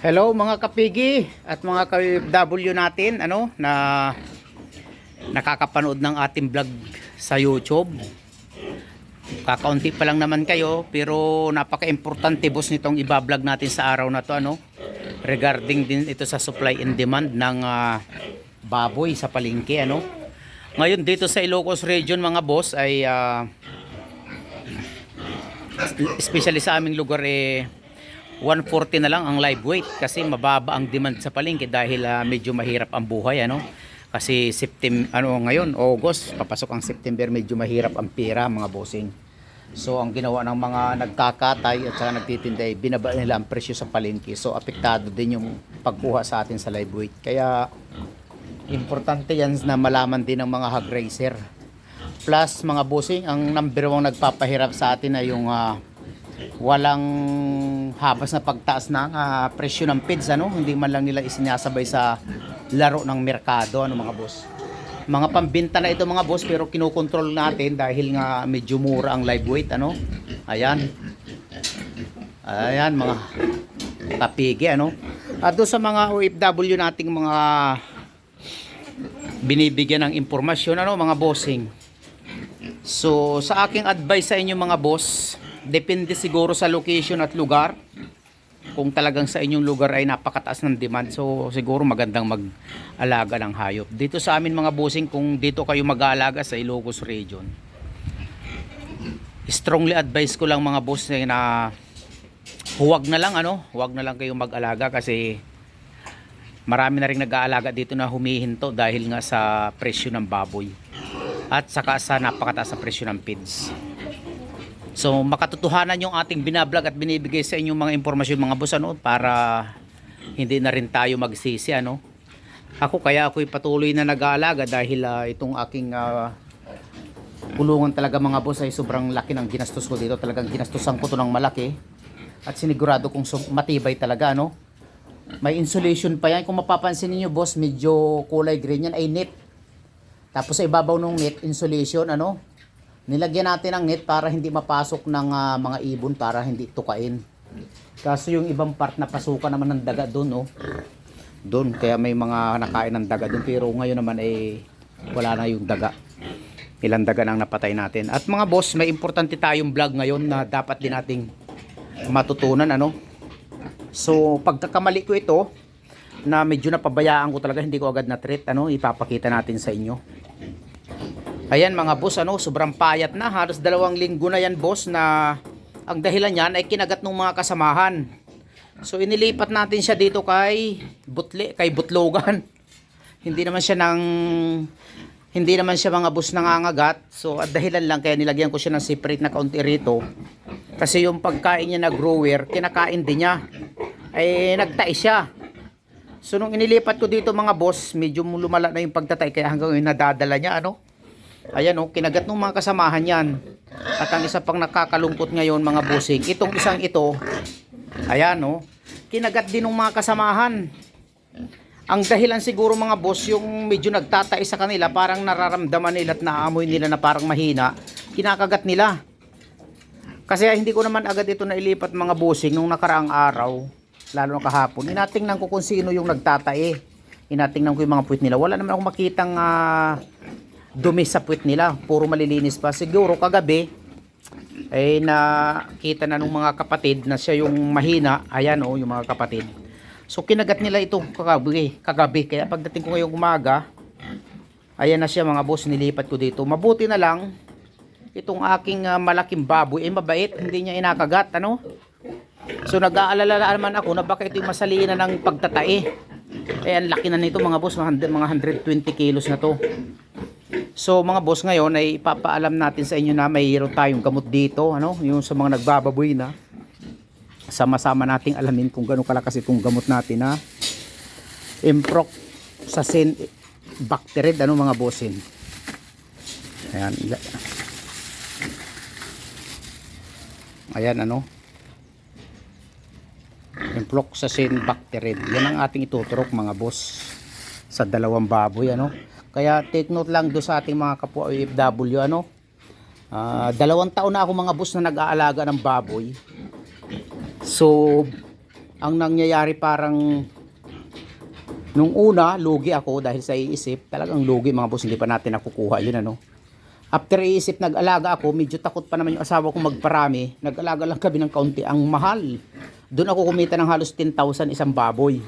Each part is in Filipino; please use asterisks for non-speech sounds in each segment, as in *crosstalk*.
Hello mga kapigi at mga ka-W natin ano na nakakapanood ng ating vlog sa YouTube. Kakaunti pa lang naman kayo pero napaka-importante boss nitong iba-vlog natin sa araw na to ano regarding din ito sa supply and demand ng ah, baboy sa palengke ano. Ngayon dito sa Ilocos region mga boss ay ah, especially sa aming lugar eh 140 na lang ang live weight kasi mababa ang demand sa palengke dahil ah, medyo mahirap ang buhay ano? Kasi September ano ngayon August papasok ang September medyo mahirap ang pera mga bossing. So ang ginawa ng mga nagkakatay at saka nagtitinda ay binaba nila ang presyo sa palengke. So apektado din yung pagkuha sa atin sa live weight. Kaya importante yan na malaman din ng mga hog racer plus mga bossing ang number one nagpapahirap sa atin ay yung ah, walang habas na pagtaas ng ah, presyo ng feeds ano? Hindi man lang nila isinasabay sa laro ng merkado ano mga boss? Mga pambenta na ito mga boss pero kinokontrol natin dahil nga medyo mura ang live weight ano? Ayan. Ayan mga kapigi ano? At doon sa mga OFW nating mga binibigyan ng impormasyon ano mga bossing? So, sa aking advice sa inyo mga boss, depende siguro sa location at lugar. Kung talagang sa inyong lugar ay napakataas ng demand, so siguro magandang mag-alaga ng hayop. Dito sa amin mga bossing, kung dito kayo mag-aalaga sa Ilocos region, strongly advise ko lang mga boss eh, na huwag na lang ano, huwag na lang kayong mag-alaga kasi marami na rin nag-aalaga dito na humihinto dahil nga sa presyo ng baboy at saka sa napakataas na presyo ng feeds. So makatotohanan yung ating binablog at binibigay sa inyong mga impormasyon mga boss ano para hindi na rin tayo magsisi ano. Ako kaya ako'y patuloy na nag-aalaga dahil ah, itong aking ah, kulungan talaga mga boss ay sobrang laki ng ginastos ko dito. Talagang ginastosan ko to ng malaki at sinigurado kong matibay talaga no. May insulation pa yan. Kung mapapansin niyo boss, medyo kulay green yan ay net. Tapos sa ibabaw ng net, insulation, ano? Nilagyan natin ng net para hindi mapasok ng ah, mga ibon para hindi tukain. Kaso yung ibang part na pasukan naman ng daga doon, oh. Doon, kaya may mga nakain ng daga doon. Pero ngayon naman eh, wala na yung daga. Ilang daga nang napatay natin. At mga boss, may importante tayong vlog ngayon na dapat din nating matutunan, ano? So, pagkakamali ko ito, na medyo napabayaan ko talaga, hindi ko agad na treat, ano, ipapakita natin sa inyo. Ayan mga boss, ano, sobrang payat na. Halos dalawang linggo na yan boss na ang dahilan niyan ay kinagat ng mga kasamahan. So inilipat natin siya dito kay Butle, kay Butlogan. *laughs* hindi naman siya ng hindi naman siya mga boss nangangagat. So at dahilan lang kaya nilagyan ko siya ng separate na kaunti rito. Kasi yung pagkain niya na grower, kinakain din niya. Ay nagtai siya. So nung inilipat ko dito mga boss, medyo lumala na yung pagtatay kaya hanggang ngayon nadadala niya ano. Ayan oh, kinagat ng mga kasamahan yan. At ang isa pang nakakalungkot ngayon mga bossing, itong isang ito, ayan oh, kinagat din ng mga kasamahan. Ang dahilan siguro mga boss, yung medyo nagtatay sa kanila, parang nararamdaman nila at naamoy nila na parang mahina, kinakagat nila. Kasi hindi ko naman agad ito nailipat mga bossing nung nakaraang araw, lalo na kahapon. Inatingnan ko kung sino yung nagtatae. Inatingnan ko yung mga puwit nila. Wala naman akong makitang ah, dumi sa puwit nila. Puro malilinis pa. Siguro kagabi, eh nakita na nung mga kapatid na siya yung mahina. Ayan oh, yung mga kapatid. So kinagat nila ito kagabi, kagabi. Kaya pagdating ko ngayong umaga, ayan na siya mga boss, nilipat ko dito. Mabuti na lang, itong aking ah, malaking baboy, eh mabait, hindi niya inakagat, ano? So nag-aalala naman ako na baka ito yung masalinan ng pagtatae. Eh ang laki na nito mga boss, mga 120 kilos na to. So mga boss ngayon ay ipapaalam natin sa inyo na mayroon tayong gamot dito, ano, yung sa mga nagbababoy na. Sama-sama nating alamin kung gaano kalakas itong gamot natin na Improc sa sin bacterid ano mga bossin. Ayan. Ayan ano. Infloxacin bacterid. Yan ang ating ituturok mga boss sa dalawang baboy ano. Kaya take note lang do sa ating mga kapwa OFW ano. Ah, dalawang taon na ako mga boss na nag-aalaga ng baboy. So ang nangyayari parang nung una, lugi ako dahil sa iisip, talagang lugi mga boss, hindi pa natin nakukuha yun ano. After iisip, nag-alaga ako, medyo takot pa naman yung asawa ko magparami, nag-alaga lang kami ng kaunti, ang mahal. Doon ako kumita ng halos 10,000 isang baboy.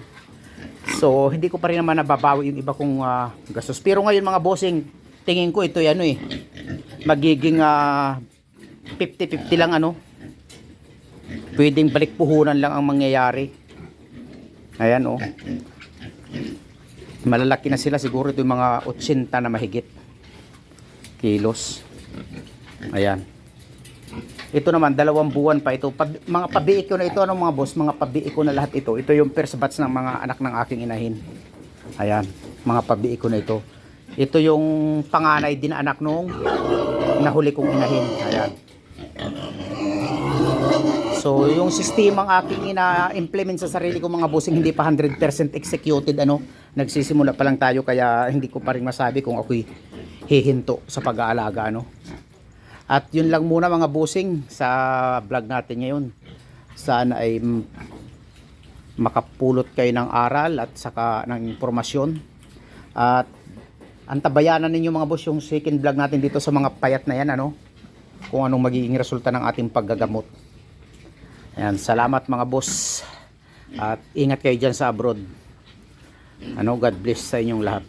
So, hindi ko pa rin naman nababawi yung iba kong ah, gastos. Pero ngayon mga bossing, tingin ko ito ano eh, magiging ah, 50-50 lang ano. Pwedeng balik puhunan lang ang mangyayari. Ayan oh. Malalaki na sila siguro ito yung mga 80 na mahigit kilos. Ayan. Ito naman, dalawang buwan pa ito. Pab- mga pabiik ko na ito, ano mga boss, mga pabiik ko na lahat ito. Ito yung first batch ng mga anak ng aking inahin. Ayan, mga pabiik ko na ito. Ito yung panganay din na anak nung nahuli kong inahin. Ayan. So, yung sistemang aking ina-implement sa sarili ko mga bossing hindi pa 100% executed ano. Nagsisimula pa lang tayo kaya hindi ko pa rin masabi kung ako'y hihinto sa pag-aalaga ano. At yun lang muna mga bossing sa vlog natin ngayon. Sana ay makapulot kayo ng aral at saka ng impormasyon. At antabayanan ninyo mga boss yung second vlog natin dito sa mga payat na yan ano. Kung anong magiging resulta ng ating paggagamot. Ayan, salamat mga boss. At ingat kayo dyan sa abroad. Ano, God bless sa inyong lahat.